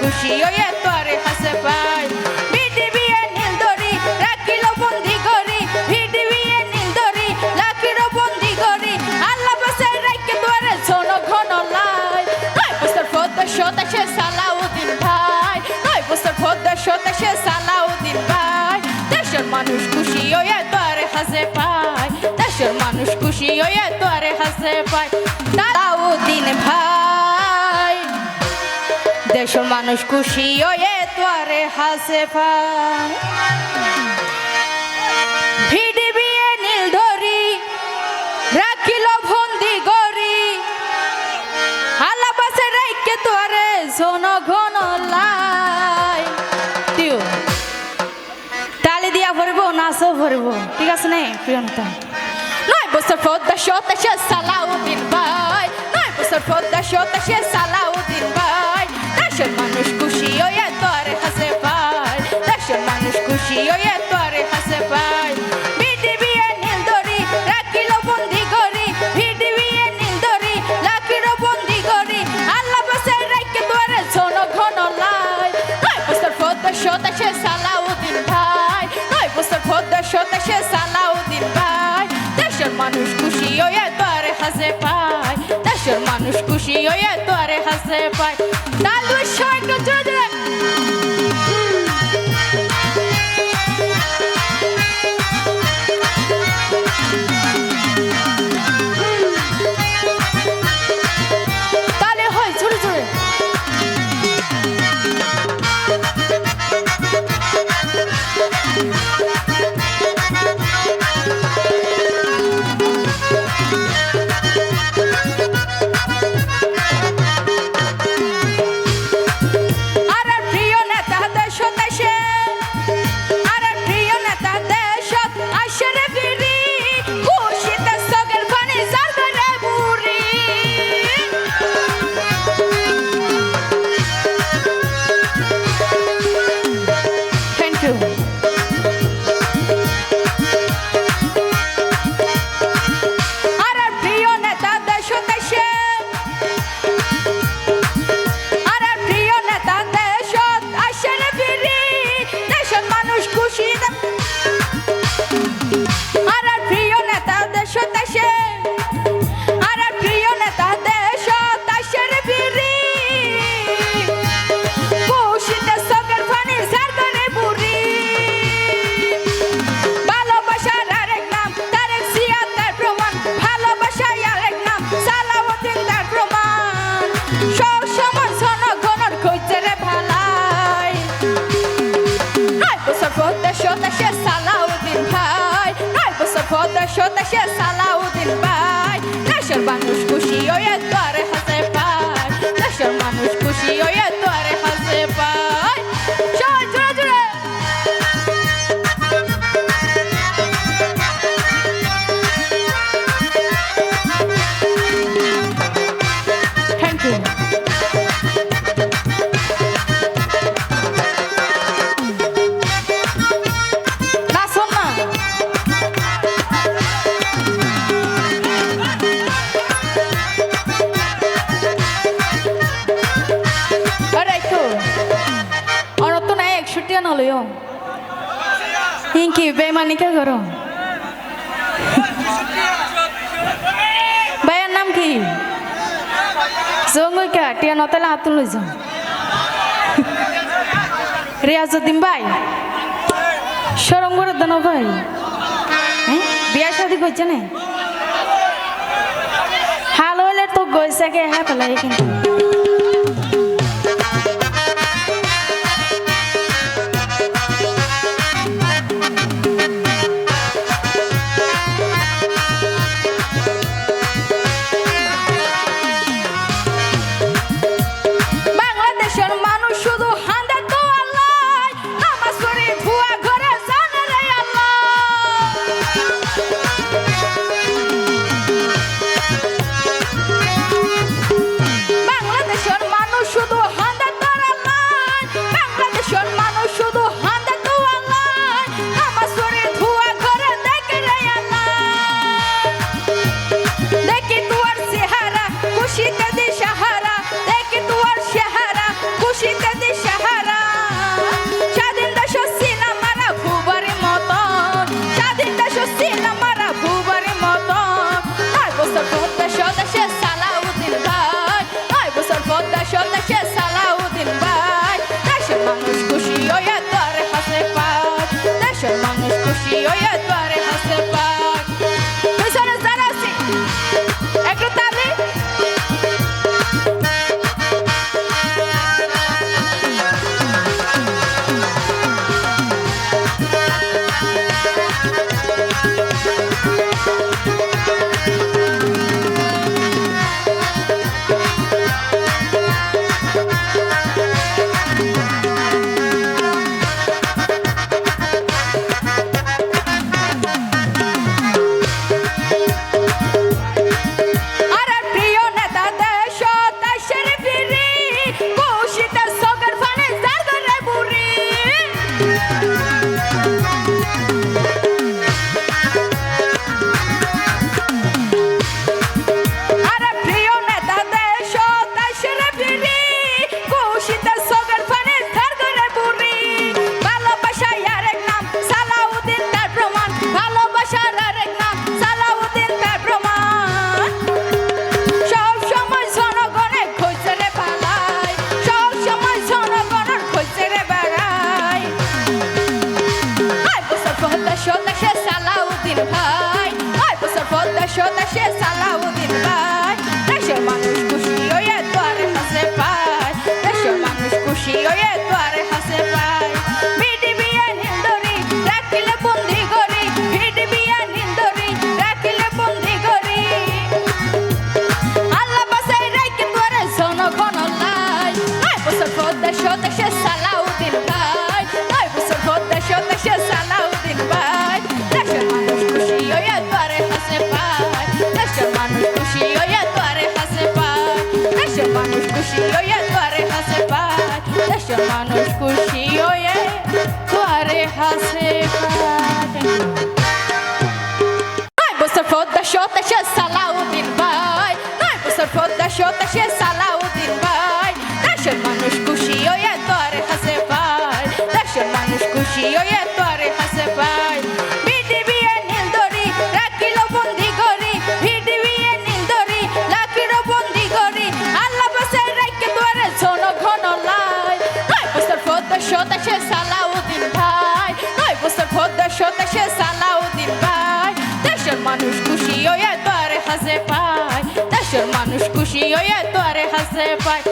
খুশি হয়ে তোরে হাসে ভাই। বিডিবি এ নীলদরি রাখিল বন্দি করি বিডিবি এ নীলদরি বন্দি করি আল্লাহ বসে রাখে তোরে জন নয় বছর পদ্মা শোতে ভাই। নয় বছর পদ্মা শোতে সে সালাউদ্দিন মানুষ হাসে পায়। দেশের মানুষ খুশি হয়ে তোরে হাসে পায়। সালাউদ্দিন ভাই, দেশের মানুষ খুশি হয়ে তোরে হাসে পায়। নীল ধরি, রাখিল বন্দি গরি আলাবাসে রাইকে তোরে ভরবো ঠিক আছে নে প্রিয়ন্তা নয় বছর পদ্মা শোতে সে সালাউদ্দিন ভাই, নয় বছর পদ্মা শোতে সে হাসে পায়। দেশের মানুষ খুশি হয়ে তোরে হাসে পায়। তালু শর্ট চলে পদ্মা সে নলয় হিংকি বেমানি কে করো ভাইয়ের নাম কি জঙ্গল কে টিয়া নতালে হাত লই যাও রিয়াজুদ্দিন ভাই সরম করে দেন ভাই বিয়া শাদি করছে না হাল হইলে তো গইছে কে হ্যাঁ পেলাই কিন্তু Chita. মানুষ খুশি হয়ে তোরে হাসে Noi vă să fot da șotă și să laudin bai Noi vă să fot da șotă și să laudin bai Da și manuș সতাশে Salauddin ভাই। নয় বছর ফদ্দ সতাশে সালাউদ্দিন ভাই। দেশের মানুষ খুশি হয়ে তোরে হাসে পায়। দেশের মানুষ খুশি হয়ে তোরে হাসে পায়।